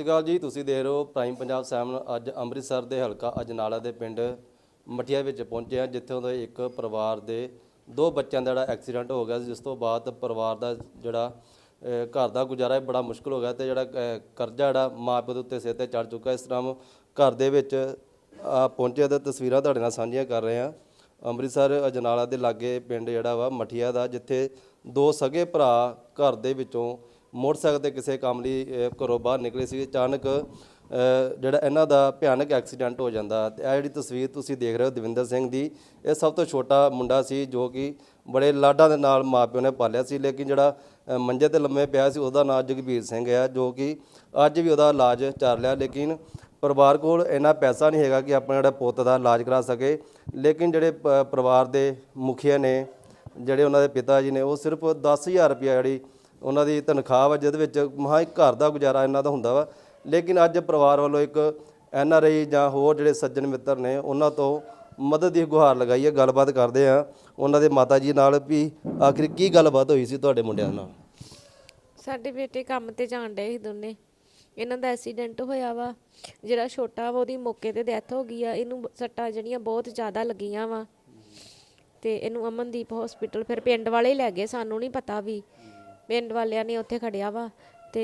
ਸ਼੍ਰੀ ਅਕਾਲ ਜੀ ਤੁਸੀਂ ਦੇਖ ਰਹੇ ਹੋ ਪ੍ਰਾਈਮ ਪੰਜਾਬ ਸੈਵਨ ਅੱਜ ਅੰਮ੍ਰਿਤਸਰ ਦੇ ਹਲਕਾ ਅਜਨਾਲਾ ਦੇ ਪਿੰਡ ਮਠੀਆ ਵਿੱਚ ਪਹੁੰਚੇ ਹਾਂ ਜਿੱਥੋਂ ਦਾ ਇੱਕ ਪਰਿਵਾਰ ਦੇ ਦੋ ਬੱਚਿਆਂ ਦਾ ਜਿਹੜਾ ਐਕਸੀਡੈਂਟ ਹੋ ਗਿਆ ਸੀ, ਜਿਸ ਤੋਂ ਬਾਅਦ ਪਰਿਵਾਰ ਦਾ ਜਿਹੜਾ ਘਰ ਦਾ ਗੁਜ਼ਾਰਾ ਹੈ ਬੜਾ ਮੁਸ਼ਕਲ ਹੋ ਗਿਆ ਤੇ ਜਿਹੜਾ ਕਰਜ਼ਾ ਜਿਹੜਾ ਮਾਪੇ ਦੇ ਉੱਤੇ ਸਿਰ ਤੇ ਚੜ ਚੁੱਕਾ ਇਸ ਤਰ੍ਹਾਂ ਘਰ ਦੇ ਵਿੱਚ ਪਹੁੰਚੇ ਤੇ ਤਸਵੀਰਾਂ ਤੁਹਾਡੇ ਨਾਲ ਸਾਂਝੀਆਂ ਕਰ ਰਹੇ ਹਾਂ। ਅੰਮ੍ਰਿਤਸਰ ਅਜਨਾਲਾ ਦੇ ਲਾਗੇ ਪਿੰਡ ਜਿਹੜਾ ਵਾ ਮਠੀਆ ਦਾ ਜਿੱਥੇ ਦੋ ਸਗੇ ਭਰਾ ਘਰ ਦੇ ਵਿੱਚੋਂ ਮੋਟਰਸਾਈਕਲ ਤੇ ਕਿਸੇ ਕੰਮ ਲਈ ਘਰੋਂ ਬਾਹਰ ਨਿਕਲੇ ਸੀ, ਅਚਾਨਕ ਜਿਹੜਾ ਇਹਨਾਂ ਦਾ ਭਿਆਨਕ ਐਕਸੀਡੈਂਟ ਹੋ ਜਾਂਦਾ। ਤੇ ਇਹ ਜਿਹੜੀ ਤਸਵੀਰ ਤੁਸੀਂ ਦੇਖ ਰਹੇ ਹੋ ਦਵਿੰਦਰ ਸਿੰਘ ਦੀ, ਇਹ ਸਭ ਤੋਂ ਛੋਟਾ ਮੁੰਡਾ ਸੀ ਜੋ ਕਿ ਬੜੇ ਲਾਡਾਂ ਦੇ ਨਾਲ ਮਾਪਿਓ ਨੇ ਪਾਲਿਆ ਸੀ, ਲੇਕਿਨ ਜਿਹੜਾ ਮੰਜੇ ਤੇ ਲੰਮੇ ਪਿਆ ਸੀ, ਉਹਦਾ ਨਾਮ ਜਗਬੀਰ ਸਿੰਘ ਹੈ ਜੋ ਕਿ ਅੱਜ ਵੀ ਉਹਦਾ ਇਲਾਜ ਚੱਲ ਰਿਹਾ। ਲੇਕਿਨ ਪਰਿਵਾਰ ਕੋਲ ਇੰਨਾ ਪੈਸਾ ਨਹੀਂ ਹੈਗਾ ਕਿ ਆਪਣਾ ਜਿਹੜਾ ਪੁੱਤ ਦਾ ਇਲਾਜ ਕਰਾ ਸਕੇ। ਲੇਕਿਨ ਜਿਹੜੇ ਪ- ਪਰਿਵਾਰ ਦੇ ਮੁਖੀਆ ਨੇ, ਜਿਹੜੇ ਉਹਨਾਂ ਦੇ ਪਿਤਾ ਜੀ ਨੇ, ਉਹ ਸਿਰਫ 10000 ਰੁਪਇਆ ਜਿਹੜੀ ਉਹਨਾਂ ਦੀ ਤਨਖਾਹ ਵਾ, ਜਿਹਦੇ ਵਿੱਚ ਮਹਾ ਇੱਕ ਘਰ ਦਾ ਗੁਜ਼ਾਰਾ ਇਹਨਾਂ ਦਾ ਹੁੰਦਾ ਵਾ। ਲੇਕਿਨ ਅੱਜ ਪਰਿਵਾਰ ਵੱਲੋਂ ਇੱਕ ਐਨ ਆਰ ਆਈ ਜਾਂ ਹੋਰ ਜਿਹੜੇ ਸੱਜਣ ਮਿੱਤਰ ਨੇ, ਉਹਨਾਂ ਤੋਂ ਮਦਦ ਦੀ ਗੁਹਾਰ ਲਗਾਈ ਹੈ, ਗੱਲਬਾਤ ਕਰਦੇ ਆ ਉਹਨਾਂ ਦੇ ਮਾਤਾ ਜੀ ਨਾਲ ਵੀ ਆਖਿਰ ਕੀ ਗੱਲਬਾਤ ਹੋਈ ਸੀ ਤੁਹਾਡੇ ਮੁੰਡਿਆਂ ਨਾਲ? ਸਾਡੇ ਬੇਟੇ ਕੰਮ ਤੇ ਜਾਣ ਡਏ ਸੀ ਦੋਨੇ। ਇਹਨਾਂ ਦਾ ਐਕਸੀਡੈਂਟ ਹੋਇਆ ਵਾ, ਜਿਹੜਾ ਛੋਟਾ ਵਾ, ਉਹਦੀ ਮੌਕੇ ਤੇ ਡੈਥ ਹੋ ਗਈ ਆ। ਇਹਨੂੰ ਸੱਟਾਂ ਜਿਹੜੀਆਂ ਬਹੁਤ ਜ਼ਿਆਦਾ ਲੱਗੀਆਂ ਵਾ। ਤੇ ਇਹਨੂੰ ਅਮਨਦੀਪ ਹਸਪੀਟਲ ਫਿਰ ਪਿੰਡ ਵਾਲੇ ਲੈ ਗਏ, ਸਾਨੂੰ ਨਹੀਂ ਪਤਾ ਵੀ। ਪਿੰਡ ਵਾਲਿਆਂ ਨੇ ਉੱਥੇ ਖੜਿਆ ਵਾ ਤੇ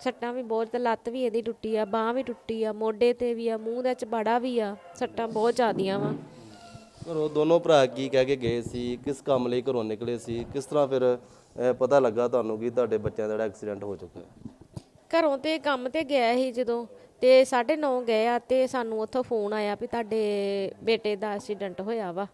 ਸੱਟਾਂ ਵੀ ਬਹੁਤ ਲੱਤ ਵੀ ਇਹਦੀ ਟੁੱਟੀ ਆ ਬਾਹ ਵੀ ਟੁੱਟੀ ਆ ਮੋਢੇ ਤੇ ਵੀ ਆ ਮੂੰਹ ਦੇ ਚਬਾੜਾ ਵੀ ਆ ਸੱਟਾਂ ਬਹੁਤ ਜ਼ਿਆਦੀਆਂ ਵਾ। ਘਰੋਂ ਦੋਨੋਂ ਭਰਾ ਕੀ ਕਹਿ ਕੇ ਗਏ ਸੀ? ਕਿਸ ਕੰਮ ਲਈ ਘਰੋਂ ਨਿਕਲੇ ਸੀ? ਕਿਸ ਤਰ੍ਹਾਂ ਫਿਰ ਅਹ, ਪਤਾ ਲੱਗਾ ਤੁਹਾਨੂੰ ਕਿ ਤੁਹਾਡੇ ਬੱਚਿਆਂ ਦਾ ਜਿਹੜਾ ਐਕਸੀਡੈਂਟ ਹੋ ਚੁੱਕਾ ਹੈ? ਘਰੋਂ ਤੇ ਕੰਮ ਤੇ ਗਿਆ ਸੀ ਜਦੋਂ ਤੇ 9:30 ਗਏ ਆ ਤੇ ਸਾਨੂੰ ਉੱਥੋਂ ਫੋਨ ਆਇਆ ਵੀ ਤੁਹਾਡੇ ਬੇਟੇ ਦਾ ਐਕਸੀਡੈਂਟ ਹੋਇਆ ਵਾ।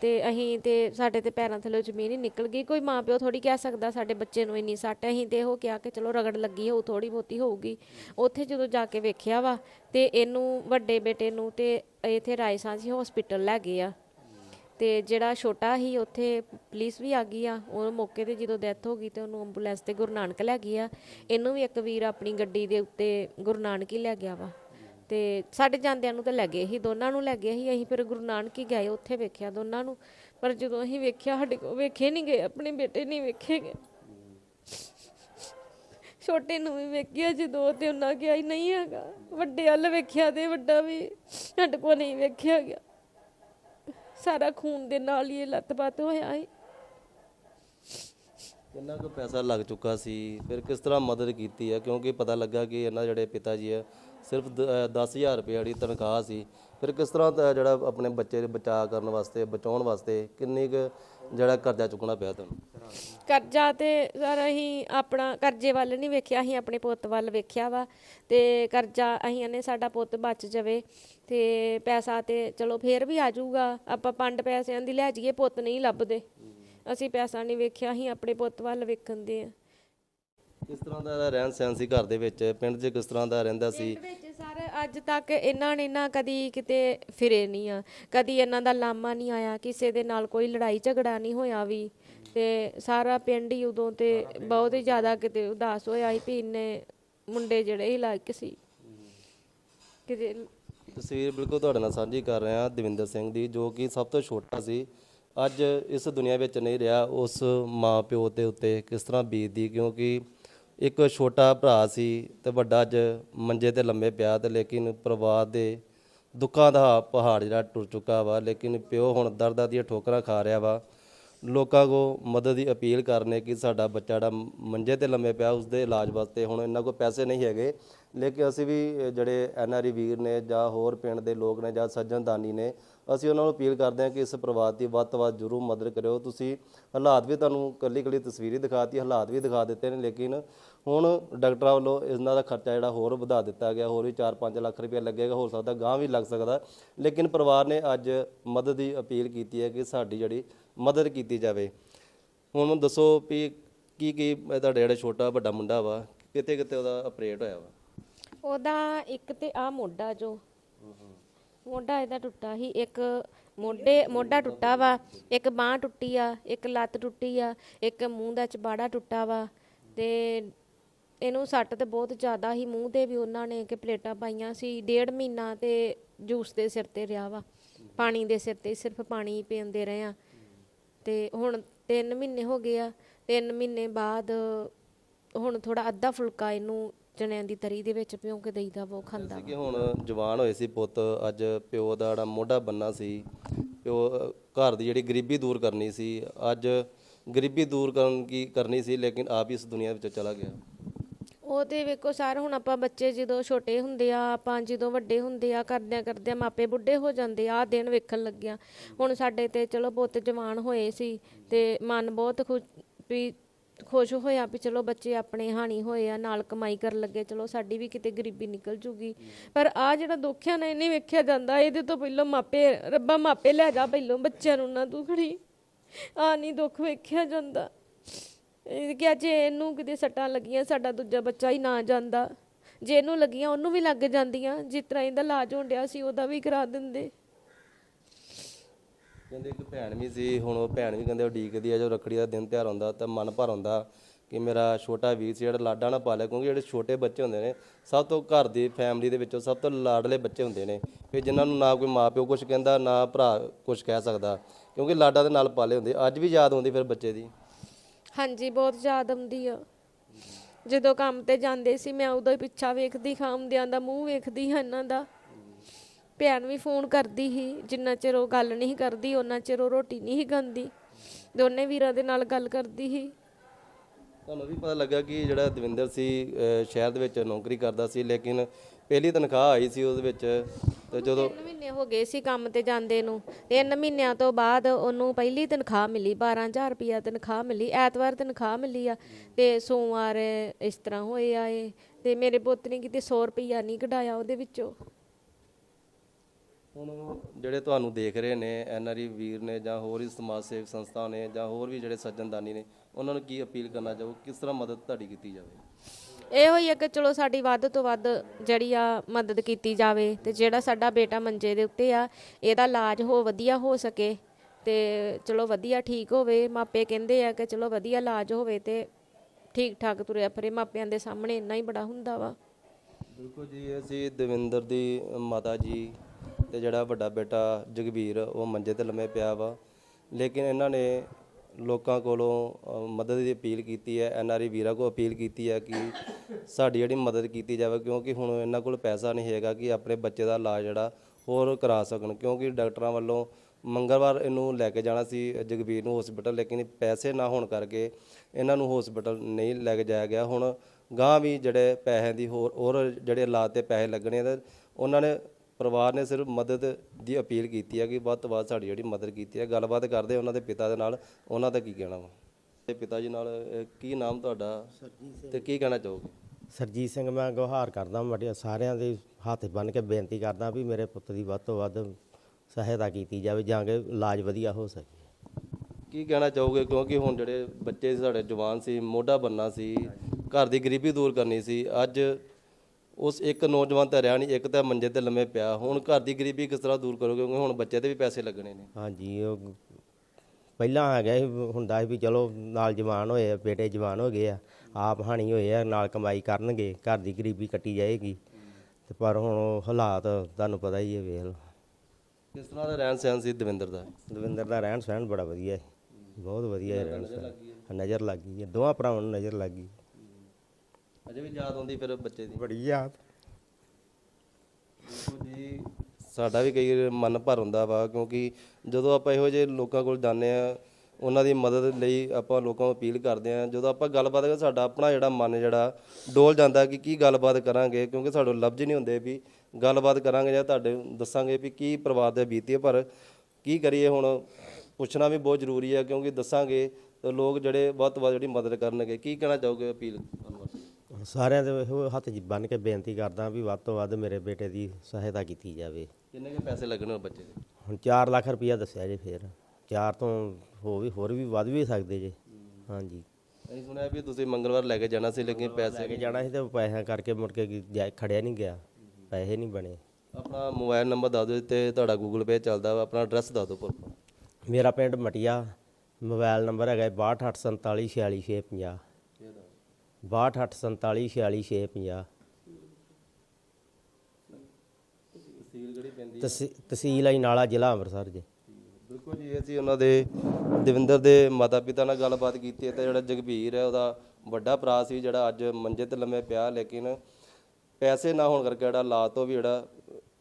ਤੇ ਅਸੀਂ ਤੇ ਸਾਡੇ ਤੇ ਪੈਰਾਂ ਥੱਲੇ ਜ਼ਮੀਨ ਹੀ ਨਿਕਲ ਗਈ। ਕੋਈ ਮਾਂ ਪਿਓ ਥੋੜੀ ਕਹਿ ਸਕਦਾ ਸਾਡੇ ਬੱਚੇ ਨੂੰ ਇੰਨੀ ਸੱਟ। ਅਸੀਂ ਤੇ ਉਹ ਕਿਹਾ ਕਿ ਚਲੋ ਰਗੜ ਲੱਗੀ ਹੋਊ ਥੋੜੀ ਬਹੁਤੀ ਹੋਊਗੀ। ਉੱਥੇ ਜਦੋਂ ਜਾ ਕੇ ਵੇਖਿਆ ਵਾ ਤੇ ਇਹਨੂੰ, ਵੱਡੇ ਬੇਟੇ ਨੂੰ ਤੇ ਇੱਥੇ ਰਾਇਸਾਂਝੀ ਹਸਪੀਟਲ ਲੈ ਗਏ ਆ। ਤੇ ਜਿਹੜਾ ਛੋਟਾ ਸੀ, ਉੱਥੇ ਪੁਲਿਸ ਵੀ ਆ ਗਈ ਆ। ਉਹ ਮੌਕੇ ਤੇ ਜਦੋਂ ਡੈਥ ਹੋ ਗਈ ਤੇ ਉਹਨੂੰ ਐਂਬੂਲੈਂਸ ਤੇ ਗੁਰੂ ਨਾਨਕ ਲੈ ਗਈ ਆ। ਇਹਨੂੰ ਵੀ ਇੱਕ ਵੀਰ ਆਪਣੀ ਗੱਡੀ ਦੇ ਉੱਤੇ ਗੁਰੂ ਨਾਨਕ ਹੀ ਲੈ ਗਿਆ ਵਾ। ਤੇ ਸਾਡੇ ਜਾਂਦਿਆਂ ਨੂੰ ਤਾਂ ਲੈ ਗਏ ਸੀ, ਦੋਨਾਂ ਨੂੰ ਲੈ ਗਏ ਸੀ, ਅਸੀਂ ਫਿਰ ਗੁਰੂ ਨਾਨਕ ਹੀ ਗਏ ਉੱਥੇ ਵੇਖਿਆ ਦੋਨਾਂ ਨੂੰ, ਪਰ ਜਦੋਂ ਅਸੀਂ ਵੇਖਿਆ ਸਾਡੇ ਕੋਲ ਵੇਖੇ ਨਹੀਂ ਗਏ, ਆਪਣੇ ਬੇਟੇ ਨਹੀਂ ਵੇਖੇ ਗਏ। ਛੋਟੇ ਨੂੰ ਵੀ ਵੇਖਿਆ ਜਦੋਂ ਤੇ ਉਹਨਾਂ ਕਿਹਾ ਹੀ ਨਹੀਂ ਹੈਗਾ। ਵੱਡੇ ਵੱਲ ਵੇਖਿਆ ਤੇ ਵੱਡਾ ਵੀ ਸਾਡੇ ਕੋਲ ਨਹੀਂ ਵੇਖਿਆ ਗਿਆ। ਸਾਰਾ ਖੂਨ ਦੇ ਨਾਲ ਹੀ ਇਹ ਹੋਇਆ ਸੀ। ਕਿੰਨਾ ਕੁ ਪੈਸਾ ਲੱਗ ਚੁੱਕਾ ਸੀ? ਫਿਰ ਕਿਸ ਤਰ੍ਹਾਂ ਮਦਦ ਕੀਤੀ ਹੈ ਕਿਉਂਕਿ ਪਤਾ ਲੱਗਾ ਕਿ ਇਹਨਾਂ ਜਿਹੜੇ ਪਿਤਾ ਜੀ ਆ ਸਿਰਫ 10000 ਰੁਪਏ ਜਿਹੜੀ ਤਨਖਾਹ ਸੀ। ਫਿਰ ਕਿਸ ਤਰ੍ਹਾਂ ਦਾ ਜਿਹੜਾ ਆਪਣੇ ਬੱਚੇ ਦੇ ਬਚਾਅ ਕਰਨ ਵਾਸਤੇ, ਬਚਾਉਣ ਵਾਸਤੇ ਕਿੰਨੀ ਕੁ ਜਿਹੜਾ ਕਰਜ਼ਾ ਚੁੱਕਣਾ ਪਿਆ ਤੁਹਾਨੂੰ? ਕਰਜ਼ਾ ਤੇ ਸਰ ਅਸੀਂ ਆਪਣਾ ਕਰਜ਼ੇ ਵੱਲ ਨਹੀਂ ਵੇਖਿਆ, ਅਸੀਂ ਆਪਣੇ ਪੁੱਤ ਵੱਲ ਵੇਖਿਆ ਵਾ ਤੇ ਕਰਜ਼ਾ ਅਸੀਂ ਨੇ ਸਾਡਾ ਪੁੱਤ ਬਚ ਜਾਵੇ ਤੇ ਪੈਸਾ ਤੇ ਚਲੋ ਫੇਰ ਵੀ ਆ ਜਾਊਗਾ। ਆਪਾਂ ਪੰਡ ਪੈਸਿਆਂ ਦੀ ਲੈ ਜਾਈਏ, ਪੁੱਤ ਨਹੀਂ ਲੱਭਦੇ। ਅਸੀਂ ਪੈਸਾ ਨਹੀਂ ਵੇਖਿਆ, ਅਸੀਂ ਆਪਣੇ ਪੁੱਤ ਵੱਲ ਵੇਖਣ ਦੇ ਆ। ਕਿਸ ਤਰ੍ਹਾਂ ਦਾ ਰਹਿਣ ਸਹਿਣ ਸੀ ਘਰ ਦੇ ਵਿੱਚ? ਪਿੰਡ 'ਚ ਕਿਸ ਤਰ੍ਹਾਂ ਦਾ ਰਹਿੰਦਾ ਸੀ? ਪਿੰਡ ਵਿੱਚ ਸਰ ਅੱਜ ਤੱਕ ਇਹਨਾਂ ਨੇ ਨਾ ਕਦੀ ਕਿਤੇ ਫਿਰੇ ਨਹੀਂ ਆ। ਕਦੀ ਇਹਨਾਂ ਦਾ ਲਾਮਾ ਨਹੀਂ ਆਇਆ ਕਿਸੇ ਦੇ ਨਾਲ ਕੋਈ ਲੜਾਈ ਝਗੜਾ ਨਹੀਂ ਹੋਇਆ ਵੀ। ਤੇ ਸਾਰਾ ਪਿੰਡ ਹੀ ਉਦੋਂ ਤੇ ਬਹੁਤ ਹੀ ਜ਼ਿਆਦਾ ਕਿਤੇ ਉਦਾਸ ਹੋਇਆ ਸੀ ਵੀ ਇੰਨੇ ਮੁੰਡੇ ਜਿਹੜੇ ਹੀ ਲਾਇਕ ਸੀ। ਕਿਤੇ ਤਸਵੀਰ ਬਿਲਕੁਲ ਤੁਹਾਡੇ ਨਾਲ ਸਾਂਝੀ ਕਰ ਰਹੇ ਹਾਂ ਦਵਿੰਦਰ ਸਿੰਘ ਦੀ ਜੋ ਕਿ ਸਭ ਤੋਂ ਛੋਟਾ ਸੀ। ਅੱਜ ਇਸ ਦੁਨੀਆ ਵਿੱਚ ਨਹੀਂ ਰਿਹਾ ਉਸ ਮਾਂ ਪਿਓ ਦੇ ਉੱਤੇ ਕਿਸ ਤਰ੍ਹਾਂ ਬੀਤਦੀ ਕਿਉਂਕਿ ਇੱਕ ਛੋਟਾ ਭਰਾ ਸੀ ਤੇ ਵੱਡਾ ਅੱਜ ਮੰਜੇ ਤੇ ਲੰਮੇ ਪਿਆ ਤੇ ਲੇਕਿਨ ਪਰਿਵਾਰ ਦੇ ਦੁੱਖਾਂ ਦਾ ਪਹਾੜ ਜਿਹੜਾ ਟੁੱਟ ਚੁੱਕਾ ਵਾ ਲੇਕਿਨ ਪਿਓ ਹੁਣ ਦਰਦਾਂ ਦੀਆਂ ਠੋਕਰਾਂ ਖਾ ਰਿਹਾ ਵਾ। ਲੋਕਾਂ ਕੋ ਮਦਦ ਦੀ ਅਪੀਲ ਕਰਨੇ ਕਿ ਸਾਡਾ ਬੱਚਾ ਜਿਹੜਾ ਮੰਜੇ ਤੇ ਲੰਮੇ ਪਿਆ ਉਸਦੇ ਇਲਾਜ ਵਾਸਤੇ ਹੁਣ ਇਹਨਾਂ ਕੋਲ ਪੈਸੇ ਨਹੀਂ ਹੈਗੇ। ਲੇਕਿਨ ਅਸੀਂ ਵੀ ਅਹ, ਜਿਹੜੇ ਐਨਆਰਈ ਵੀਰ ਨੇ ਜਾਂ ਹੋਰ ਪਿੰਡ ਦੇ ਲੋਕ ਨੇ ਜਾਂ ਸੱਜਣ ਦਾਨੀ ਨੇ ਅਸੀਂ ਉਹਨਾਂ ਨੂੰ ਅਪੀਲ ਕਰਦੇ ਹਾਂ ਕਿ ਇਸ ਪਰਿਵਾਰ ਦੀ ਵੱਧ ਤੋਂ ਵੱਧ ਜ਼ਰੂਰ ਮਦਦ ਕਰਿਓ। ਤੁਸੀਂ ਹਾਲਾਤ ਵੀ ਤੁਹਾਨੂੰ ਕੱਲੀ ਕੱਲੀ ਤਸਵੀਰ ਹੀ ਦਿਖਾਤੀ ਹਾਲਾਤ ਵੀ ਦਿਖਾ ਦਿੱਤੇ ਨੇ ਲੇਕਿਨ ਹੁਣ ਡਾਕਟਰਾਂ ਵੱਲੋਂ ਇਹਨਾਂ ਦਾ ਖਰਚਾ ਜਿਹੜਾ ਹੋਰ ਵਧਾ ਦਿੱਤਾ ਗਿਆ ਹੋਰ ਵੀ 4-5 ਲੱਖ ਰੁਪਏ ਲੱਗੇਗਾ ਹੋ ਸਕਦਾ ਗਾਂ ਵੀ ਲੱਗ ਸਕਦਾ। ਲੇਕਿਨ ਪਰਿਵਾਰ ਨੇ ਅੱਜ ਮਦਦ ਦੀ ਅਪੀਲ ਕੀਤੀ ਹੈ ਕਿ ਸਾਡੀ ਜਿਹੜੀ ਮਦਦ ਕੀਤੀ ਜਾਵੇ। ਹੁਣ ਮੈਨੂੰ ਦੱਸੋ ਵੀ ਕੀ ਕੀ ਤੁਹਾਡੇ ਜਿਹੜਾ ਛੋਟਾ ਵੱਡਾ ਮੁੰਡਾ ਵਾ ਕਿਤੇ ਕਿਤੇ ਉਹਦਾ ਆਪਰੇਟ ਹੋਇਆ ਵਾ? ਉਹਦਾ ਇੱਕ ਤੇ ਆ ਮੋਢਾ ਜੋ ਮੋਢਾ ਇਹਦਾ ਟੁੱਟਾ ਸੀ, ਇੱਕ ਮੋਢੇ, ਮੋਢਾ ਟੁੱਟਾ ਵਾ, ਇੱਕ ਬਾਹ ਟੁੱਟੀ ਆ, ਇੱਕ ਲੱਤ ਟੁੱਟੀ ਆ, ਇੱਕ ਮੂੰਹ ਦਾ ਚਬਾੜਾ ਟੁੱਟਾ ਵਾ ਤੇ ਇਹਨੂੰ ਸੱਟ ਤੇ ਬਹੁਤ ਜ਼ਿਆਦਾ ਹੀ ਮੂੰਹ ਤੇ ਵੀ ਉਹਨਾਂ ਨੇ ਕਿ ਪਲੇਟਾਂ ਪਾਈਆਂ ਸੀ, ਡੇਢ ਮਹੀਨਾ ਤੇ ਜੂਸ ਦੇ ਸਿਰ ਤੇ ਰਿਹਾ ਵਾ, ਪਾਣੀ ਦੇ ਸਿਰ ਤੇ, ਸਿਰਫ ਪਾਣੀ ਪੀਂਦੇ ਰਹੇ ਆ। ਤੇ ਹੁਣ 3 ਮਹੀਨੇ ਹੋ ਗਏ ਆ 3 ਮਹੀਨੇ ਬਾਅਦ ਹੁਣ ਥੋੜਾ ਅੱਧਾ ਫੁਲਕਾ ਇਹਨੂੰ ਚਣਿਆਂ ਦੀ ਤਰੀ ਦੇ ਵਿੱਚ ਭਿਉਂ ਕੇ ਦੇਈਦਾ ਉਹ ਖਾਂਦਾ ਸੀ ਕਿ ਹੁਣ ਜਵਾਨ ਹੋਏ ਸੀ ਪੁੱਤ ਅੱਜ ਪਿਓ ਦਾ ਜਿਹੜਾ ਮੋਢਾ ਬੰਨਾ ਸੀ ਪਿਓ ਅ, ਘਰ ਦੀ ਜਿਹੜੀ ਗਰੀਬੀ ਦੂਰ ਕਰਨੀ ਸੀ ਅੱਜ ਗਰੀਬੀ ਦੂਰ ਕਰਨ ਕੀ ਕਰਨੀ ਸੀ ਲੇਕਿਨ ਆਪ ਹੀ ਇਸ ਦੁਨੀਆ ਵਿੱਚ ਚਲਾ ਗਿਆ। ਉਹ ਤੇ ਵੇਖੋ ਸਰ ਹੁਣ ਆਪਾਂ ਬੱਚੇ ਜਦੋਂ ਛੋਟੇ ਹੁੰਦੇ ਆ ਆਪਾਂ ਜਦੋਂ ਵੱਡੇ ਹੁੰਦੇ ਆ ਕਰਦਿਆਂ ਕਰਦਿਆਂ ਮਾਪੇ ਬੁੱਢੇ ਹੋ ਜਾਂਦੇ ਆ ਆਹ ਦਿਨ ਵੇਖਣ ਲੱਗਿਆ। ਹੁਣ ਸਾਡੇ ਤੇ ਚਲੋ ਪੁੱਤ ਜਵਾਨ ਹੋਏ ਸੀ ਤੇ ਮਨ ਬਹੁਤ ਖੁਸ਼ ਵੀ ਖੁਸ਼ ਹੋਇਆ ਵੀ ਚਲੋ ਬੱਚੇ ਆਪਣੇ ਹਾਣੀ ਹੋਏ ਆ, ਨਾਲ ਕਮਾਈ ਕਰਨ ਲੱਗੇ, ਚਲੋ ਸਾਡੀ ਵੀ ਕਿਤੇ ਗਰੀਬੀ ਨਿਕਲ ਜੂਗੀ। ਪਰ ਆ ਜਿਹੜਾ ਦੁੱਖ ਆ ਨਾ ਇਹ ਨਹੀਂ ਵੇਖਿਆ ਜਾਂਦਾ, ਇਹਦੇ ਤੋਂ ਪਹਿਲਾਂ ਮਾਪੇ, ਰੱਬਾ ਮਾਪੇ ਲੈ ਜਾ ਪਹਿਲਾਂ ਬੱਚਿਆਂ ਨੂੰ ਨਾ ਤੂੰ ਖੜੀ। ਆ ਨਹੀਂ ਦੁੱਖ ਵੇਖਿਆ ਜਾਂਦਾ। ਇਹ ਕਿ ਜੇ ਇਹਨੂੰ ਕਿਤੇ ਸੱਟਾਂ ਲੱਗੀਆਂ, ਸਾਡਾ ਦੂਜਾ ਬੱਚਾ ਹੀ ਨਾ ਜਾਂਦਾ। ਜੇ ਇਹਨੂੰ ਲੱਗੀਆਂ, ਉਹਨੂੰ ਵੀ ਲੱਗ ਜਾਂਦੀਆਂ। ਜਿਸ ਤਰ੍ਹਾਂ ਇਹਦਾ ਇਲਾਜ ਹੋਣ ਡਿਆ ਸੀ, ਉਹਦਾ ਵੀ ਕਰਾ ਦਿੰਦੇ। ਕਹਿੰਦੇ ਇੱਕ ਭੈਣ ਵੀ ਸੀ, ਹੁਣ ਉਹ ਭੈਣ ਵੀ ਕਹਿੰਦੇ ਉਡੀਕਦੀ ਆ ਜੋ ਰੱਖੜੀ ਦਾ ਦਿਨ ਤਿਉਹਾਰ ਹੁੰਦਾ ਤਾਂ ਮਨ ਭਰ ਹੁੰਦਾ ਕਿ ਮੇਰਾ ਛੋਟਾ ਵੀਰ ਸੀ, ਜਿਹੜਾ ਲਾਡਾ ਨਾ ਪਾਲਿਆ, ਕਿਉਂਕਿ ਜਿਹੜੇ ਛੋਟੇ ਬੱਚੇ ਹੁੰਦੇ ਨੇ, ਸਭ ਤੋਂ ਘਰ ਦੀ ਫੈਮਿਲੀ ਦੇ ਵਿੱਚੋਂ ਸਭ ਤੋਂ ਲਾਡਲੇ ਬੱਚੇ ਹੁੰਦੇ ਨੇ। ਕਿ ਜਿਨ੍ਹਾਂ ਨੂੰ ਨਾ ਕੋਈ ਮਾਪਿਓ ਕੁਝ ਕਹਿੰਦਾ, ਨਾ ਭਰਾ ਕੁਝ ਕਹਿ ਸਕਦਾ, ਕਿਉਂਕਿ ਲਾਡਾ ਦੇ ਨਾਲ ਪਾਲੇ ਹੁੰਦੇ, ਅੱਜ ਵੀ ਯਾਦ ਆਉਂਦੀ ਫਿਰ ਬੱਚੇ ਦੀ। ਹਾਂਜੀ, ਬਹੁਤ ਯਾਦ ਆਉਂਦੀ ਆ। ਜਦੋਂ ਕੰਮ ਤੇ ਜਾਂਦੇ ਸੀ, ਮੈਂ ਉਦੋਂ ਹੀ ਪਿੱਛਾ ਵੇਖਦੀ ਖਾਮਦਿਆਂ ਦਾ, ਮੂੰਹ ਵੇਖਦੀ ਹਾਂ ਇਹਨਾਂ ਦਾ। ਭੈਣ ਵੀ ਫੋਨ ਕਰਦੀ ਸੀ ਜਿੰਨਾ ਚਿਰ ਉਹ ਗੱਲ ਨਹੀਂ ਕਰਦੀ ਉਹਨਾਂ ਚਿਰ ਉਹ ਰੋਟੀ ਨਹੀਂ ਖਾਂਦੀ ਦੋਨੇ ਵੀਰਾਂ ਦੇ ਨਾਲ ਗੱਲ ਕਰਦੀ ਸੀ। ਤੁਹਾਨੂੰ ਵੀ ਪਤਾ ਲੱਗਾ ਕਿ ਜਿਹੜਾ ਦਵਿੰਦਰ ਸੀ ਸ਼ਹਿਰ ਦੇ ਵਿੱਚ ਨੌਕਰੀ ਕਰਦਾ ਸੀ ਲੇਕਿਨ ਪਹਿਲੀ ਤਨਖਾਹ ਆਈ ਸੀ ਉਹਦੇ ਵਿੱਚ ਤੇ ਜਦੋਂ ਤਿੰਨ ਮਹੀਨੇ ਹੋ ਗਏ ਸੀ ਕੰਮ ਤੇ ਜਾਂਦੇ ਨੂੰ। ਤਿੰਨ ਮਹੀਨਿਆਂ ਤੋਂ ਬਾਅਦ ਉਹਨੂੰ ਪਹਿਲੀ ਤਨਖਾਹ ਮਿਲੀ 12000 ਰੁਪਿਆ ਤਨਖਾਹ ਮਿਲੀ ਐਤਵਾਰ ਤਨਖਾਹ ਮਿਲੀ ਆ ਤੇ ਸੋਮਵਾਰ ਇਸ ਤਰ੍ਹਾਂ ਹੋਏ ਆਏ ਤੇ ਮੇਰੇ ਪੁੱਤ ਨੇ ਕਿਤੇ 100 ਰੁਪਿਆ ਨਹੀਂ ਕਢਾਇਆ ਉਹਦੇ ਵਿੱਚੋਂ। ਹੁਣ ਜਿਹੜੇ ਤੁਹਾਨੂੰ ਦੇਖ ਰਹੇ ਨੇ ਐਨਆਰਈ ਵੀਰ ਨੇ ਜਾਂ ਹੋਰ ਵੀ ਸਮਾਜ ਸੇਵਕ ਸੰਸਥਾ ਨੇ ਜਾਂ ਹੋਰ ਵੀ ਜਿਹੜੇ ਸੱਜਣਦਾਨੀ ਨੇ ਉਹਨਾਂ ਨੂੰ ਕੀ ਅਪੀਲ ਕਰਨਾ ਚਾਹੋ? ਕਿਸ ਤਰ੍ਹਾਂ ਮਦਦ ਤੁਹਾਡੀ ਕੀਤੀ ਜਾਵੇ? ਇਹੋ ਹੀ ਹੈ ਕਿ ਚਲੋ ਸਾਡੀ ਵੱਧ ਤੋਂ ਵੱਧ ਜਿਹੜੀ ਆ ਮਦਦ ਕੀਤੀ ਜਾਵੇ ਤੇ ਜਿਹੜਾ ਸਾਡਾ ਬੇਟਾ ਮੰਜੇ ਦੇ ਉੱਤੇ ਆ ਇਹਦਾ ਇਲਾਜ ਹੋ ਵਧੀਆ ਹੋ ਸਕੇ ਤੇ ਚਲੋ ਵਧੀਆ ਠੀਕ ਹੋਵੇ। ਮਾਪੇ ਕਹਿੰਦੇ ਆ ਕਿ ਚਲੋ ਵਧੀਆ ਇਲਾਜ ਹੋਵੇ ਤੇ ਠੀਕ ਠਾਕ ਤੁਰਿਆ ਫਿਰੇ। ਮਾਪਿਆਂ ਦੇ ਸਾਹਮਣੇ ਇੰਨਾ ਹੀ ਬੜਾ ਹੁੰਦਾ ਵਾ। ਬਿਲਕੁਲ ਜੀ ਇਹ ਸੀ ਦਵਿੰਦਰ ਦੀ ਮਾਤਾ ਜੀ ਤੇ ਜਿਹੜਾ ਵੱਡਾ ਬੇਟਾ ਜਗਵੀਰ ਉਹ ਮੰਜੇ ਤੇ ਲੰਮੇ ਪਿਆ ਵਾ। ਲੇਕਿਨ ਇਹਨਾਂ ਨੇ ਲੋਕਾਂ ਕੋਲੋਂ ਅ, ਮਦਦ ਦੀ ਅਪੀਲ ਕੀਤੀ ਹੈ। ਐਨਆਰਈ ਵੀਰਾਂ ਕੋਲ ਅਪੀਲ ਕੀਤੀ ਹੈ ਕਿ ਸਾਡੀ ਜਿਹੜੀ ਮਦਦ ਕੀਤੀ ਜਾਵੇ ਕਿਉਂਕਿ ਹੁਣ ਇਹਨਾਂ ਕੋਲ ਪੈਸਾ ਨਹੀਂ ਹੈਗਾ ਕਿ ਆਪਣੇ ਬੱਚੇ ਦਾ ਇਲਾਜ ਜਿਹੜਾ ਹੋਰ ਕਰਾ ਸਕਣ। ਕਿਉਂਕਿ ਡਾਕਟਰਾਂ ਵੱਲੋਂ ਮੰਗਲਵਾਰ ਇਹਨੂੰ ਲੈ ਕੇ ਜਾਣਾ ਸੀ ਜਗਵੀਰ ਨੂੰ ਹਸਪੀਟਲ ਲੇਕਿਨ ਪੈਸੇ ਨਾ ਹੋਣ ਕਰਕੇ ਇਹਨਾਂ ਨੂੰ ਹਸਪੀਟਲ ਨਹੀਂ ਲੈ ਕੇ ਜਾਇਆ ਗਿਆ। ਹੁਣ ਗਾਂ ਵੀ ਜਿਹੜੇ ਪੈਸੇ ਦੀ ਹੋਰ ਹੋਰ ਜਿਹੜੇ ਇਲਾਜ ਤੇ ਪੈਸੇ ਲੱਗਣੇ ਆ ਤੇ ਉਹਨਾਂ ਨੇ ਪਰਿਵਾਰ ਨੇ ਸਿਰਫ ਮਦਦ ਦੀ ਅਪੀਲ ਕੀਤੀ ਹੈ ਕਿ ਵੱਧ ਤੋਂ ਵੱਧ ਸਾਡੀ ਜਿਹੜੀ ਮਦਦ ਕੀਤੀ ਹੈ ਗੱਲਬਾਤ ਕਰਦੇ ਉਹਨਾਂ ਦੇ ਪਿਤਾ ਦੇ ਨਾਲ। ਉਹਨਾਂ ਦਾ ਕੀ ਕਹਿਣਾ ਵਾ? ਤੇ ਪਿਤਾ ਜੀ ਨਾਲ ਅਹ, ਕੀ ਨਾਮ ਤੁਹਾਡਾ? ਤੇ ਕੀ ਕਹਿਣਾ ਚਾਹੋਗੇ? ਸਰਜੀਤ ਸਿੰਘ ਮੈਂ ਗੁਹਾਰ ਕਰਦਾ ਵੱਡੇ ਸਾਰਿਆਂ ਦੇ ਹੱਥ ਬੰਨ ਕੇ ਬੇਨਤੀ ਕਰਦਾ ਵੀ ਮੇਰੇ ਪੁੱਤ ਦੀ ਵੱਧ ਤੋਂ ਵੱਧ ਸਹਾਇਤਾ ਕੀਤੀ ਜਾਵੇ ਜਾਂ ਕਿ ਇਲਾਜ ਵਧੀਆ ਹੋ ਸਕੇ। ਕੀ ਕਹਿਣਾ ਚਾਹੋਗੇ? ਕਿਉਂਕਿ ਹੁਣ ਜਿਹੜੇ ਬੱਚੇ ਸੀ ਸਾਡੇ ਜਵਾਨ ਸੀ ਮੋਢਾ ਬੰਨਾ ਸੀ ਘਰ ਦੀ ਗਰੀਬੀ ਦੂਰ ਕਰਨੀ ਸੀ ਅੱਜ ਉਸ ਇੱਕ ਨੌਜਵਾਨ ਤਾਂ ਰਿਹਾ ਨਹੀਂ ਇੱਕ ਤਾਂ ਮੰਜੇ ਤੇ ਲੰਮੇ ਪਿਆ। ਹੁਣ ਘਰ ਦੀ ਗਰੀਬੀ ਕਿਸ ਤਰ੍ਹਾਂ ਦੂਰ ਕਰੋਗੇ? ਕਿਉਂਕਿ ਹੁਣ ਬੱਚੇ ਤੇ ਵੀ ਪੈਸੇ ਲੱਗਣੇ ਨੇ। ਹਾਂਜੀ ਉਹ ਪਹਿਲਾਂ ਆ ਗਿਆ ਸੀ ਹੁੰਦਾ ਸੀ ਵੀ ਚਲੋ ਨਾਲ ਜਵਾਨ ਹੋਏ ਆ ਬੇਟੇ ਜਵਾਨ ਹੋ ਗਏ ਆ ਆਪ ਹਾਣੀ ਹੋਏ ਆ ਨਾਲ ਕਮਾਈ ਕਰਨਗੇ ਘਰ ਦੀ ਗਰੀਬੀ ਕੱਟੀ ਜਾਏਗੀ। ਤੇ ਪਰ ਹੁਣ ਉਹ ਹਾਲਾਤ ਤੁਹਾਨੂੰ ਪਤਾ ਹੀ ਹੈ ਵੇਖ ਲਓ। ਕਿਸ ਤਰ੍ਹਾਂ ਦਾ ਰਹਿਣ ਸਹਿਣ ਸੀ ਦਵਿੰਦਰ ਦਾ? ਦਵਿੰਦਰ ਦਾ ਰਹਿਣ ਸਹਿਣ ਬੜਾ ਵਧੀਆ ਹੈ ਬਹੁਤ ਵਧੀਆ ਹੈ ਰਹਿਣ ਸਹਿਣ। ਨਜ਼ਰ ਲੱਗ ਹੈ ਦੋਵਾਂ ਭਰਾਵਾਂ ਨੂੰ ਨਜ਼ਰ ਲੱਗ ਅਜੇ ਵੀ ਯਾਦ ਆਉਂਦੀ ਫਿਰ ਬੱਚੇ ਦੀ। ਬੜੀ ਯਾਦ। ਦੇਖੋ ਜੀ ਸਾਡਾ ਵੀ ਕਈ ਵਾਰ ਮਨ ਭਰ ਹੁੰਦਾ ਵਾ ਕਿਉਂਕਿ ਜਦੋਂ ਆਪਾਂ ਇਹੋ ਜਿਹੇ ਲੋਕਾਂ ਕੋਲ ਜਾਂਦੇ ਆ ਉਹਨਾਂ ਦੀ ਮਦਦ ਲਈ ਆਪਾਂ ਲੋਕਾਂ ਨੂੰ ਅਪੀਲ ਕਰਦੇ ਆ ਜਦੋਂ ਆਪਾਂ ਗੱਲਬਾਤ ਕਰਦੇ ਸਾਡਾ ਆਪਣਾ ਜਿਹੜਾ ਮਨ ਜਿਹੜਾ ਡੋਲ ਜਾਂਦਾ ਕਿ ਕੀ ਗੱਲਬਾਤ ਕਰਾਂਗੇ ਕਿਉਂਕਿ ਸਾਡੇ ਲਫ਼ਜ਼ ਨਹੀਂ ਹੁੰਦੇ ਵੀ ਗੱਲਬਾਤ ਕਰਾਂਗੇ ਜਾਂ ਤੁਹਾਡੇ ਦੱਸਾਂਗੇ ਵੀ ਕੀ ਪਰਿਵਾਰ ਦੇ ਬੀਤੀ ਹੈ ਪਰ ਕੀ ਕਰੀਏ ਹੁਣ? ਪੁੱਛਣਾ ਵੀ ਬਹੁਤ ਜ਼ਰੂਰੀ ਹੈ ਕਿਉਂਕਿ ਦੱਸਾਂਗੇ ਤਾਂ ਲੋਕ ਜਿਹੜੇ ਵੱਧ ਤੋਂ ਵੱਧ ਜਿਹੜੀ ਮਦਦ ਕਰਨਗੇ। ਕੀ ਕਹਿਣਾ ਚਾਹੋਗੇ ਅਪੀਲ ਸਾਰਿਆਂ ਦੇ ਇਹੋ ਹੱਥ ਬੰਨ ਕੇ ਬੇਨਤੀ ਕਰਦਾ ਵੀ ਵੱਧ ਤੋਂ ਵੱਧ ਮੇਰੇ ਬੇਟੇ ਦੀ ਸਹਾਇਤਾ ਕੀਤੀ ਜਾਵੇ। ਕਿੰਨੇ ਕੁ ਪੈਸੇ ਲੱਗਣੇ ਬੱਚੇ ਦੇ? ਹੁਣ 4 ਲੱਖ ਰੁਪਈਆ ਦੱਸਿਆ ਜੇ ਫੇਰ। 4 ਤੋਂ ਹੋ ਵੀ ਹੋਰ ਵੀ ਵੱਧ ਵੀ ਸਕਦੇ ਜੇ। ਹਾਂਜੀ। ਅਸੀਂ ਸੁਣਿਆ ਵੀ ਤੁਸੀਂ ਮੰਗਲਵਾਰ ਲੈ ਕੇ ਜਾਣਾ ਸੀ ਲੇਕਿਨ ਪੈਸੇ ਲੈ ਕੇ ਜਾਣਾ ਸੀ ਤੇ ਪੈਸਿਆਂ ਕਰਕੇ ਮੁੜ ਕੇ ਜਾ- ਖੜਿਆ ਨਹੀਂ ਗਿਆ। ਪੈਸੇ ਨਹੀਂ ਬਣੇ। ਆਪਣਾ ਮੋਬਾਈਲ ਨੰਬਰ ਦੱਸ ਦਿਓ ਤੇ ਤੁਹਾਡਾ ਗੂਗਲ ਪੇ ਚੱਲਦਾ ਵਾ ਆਪਣਾ ਐਡਰੈਸ ਦੱਸ ਦਿਓ ਪ੍ਰੋਪਰ ਮੇਰਾ ਪਿੰਡ ਮਟਿਆ ਮੋਬਾਈਲ ਨੰਬਰ ਹੈਗਾ 6247464650 6247464650 ਤਹਿਸੀਲ ਕਿਹੜੀ ਪੈਂਦੀ ਤਹਿਸੀ- ਤਹਿਸੀਲ ਆਈ ਨਾਲਾ ਜ਼ਿਲ੍ਹਾ ਅੰਮ੍ਰਿਤਸਰ ਜੇ। ਬਿਲਕੁਲ ਜੀ ਇਹ ਸੀ ਉਹਨਾਂ ਦੇ ਦਵਿੰਦਰ ਦੇ ਮਾਤਾ ਪਿਤਾ ਨਾਲ ਗੱਲਬਾਤ ਕੀਤੀ ਹੈ ਤੇ ਜਿਹੜਾ ਜਗਵੀਰ ਹੈ ਉਹਦਾ ਵੱਡਾ ਭਰਾ ਸੀ ਜਿਹੜਾ ਅੱਜ ਮੰਜੇ ਤੇ ਲੰਮੇ ਪਿਆ ਲੇਕਿਨ ਪੈਸੇ ਨਾ ਹੋਣ ਕਰਕੇ ਜਿਹੜਾ ਲਾ ਤੋਂ ਵੀ ਜਿਹੜਾ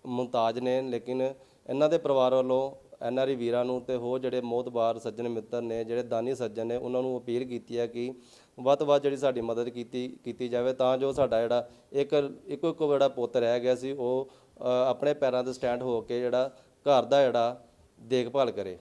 ਮੁਮਤਾਜ ਨੇ ਲੇਕਿਨ ਇਹਨਾਂ ਦੇ ਪਰਿਵਾਰ ਵੱਲੋਂ ਐਨਆਰਈ ਵੀਰਾਂ ਨੂੰ ਤੇ ਹੋਰ ਜਿਹੜੇ ਮੋਤਬਾਰ ਸੱਜਣ ਮਿੱਤਰ ਨੇ ਜਿਹੜੇ ਦਾਨੀ ਸੱਜਣ ਨੇ ਉਹਨਾਂ ਨੂੰ ਅਪੀਲ ਕੀਤੀ ਹੈ ਕਿ ਵੱਧ ਤੋਂ ਵੱਧ ਜਿਹੜੀ ਸਾਡੀ ਮਦਦ ਕੀਤੀ ਕੀਤੀ ਜਾਵੇ, ਤਾਂ ਜੋ ਸਾਡਾ ਜਿਹੜਾ ਇੱਕ, ਇੱਕੋ ਇੱਕੋ ਜਿਹੜਾ ਪੁੱਤ ਰਹਿ ਗਿਆ ਸੀ, ਉਹ ਆਪਣੇ ਪੈਰਾਂ ਤੇ ਸਟੈਂਡ ਹੋ ਕੇ ਜਿਹੜਾ ਘਰ ਦਾ ਜਿਹੜਾ ਦੇਖਭਾਲ ਕਰੇ।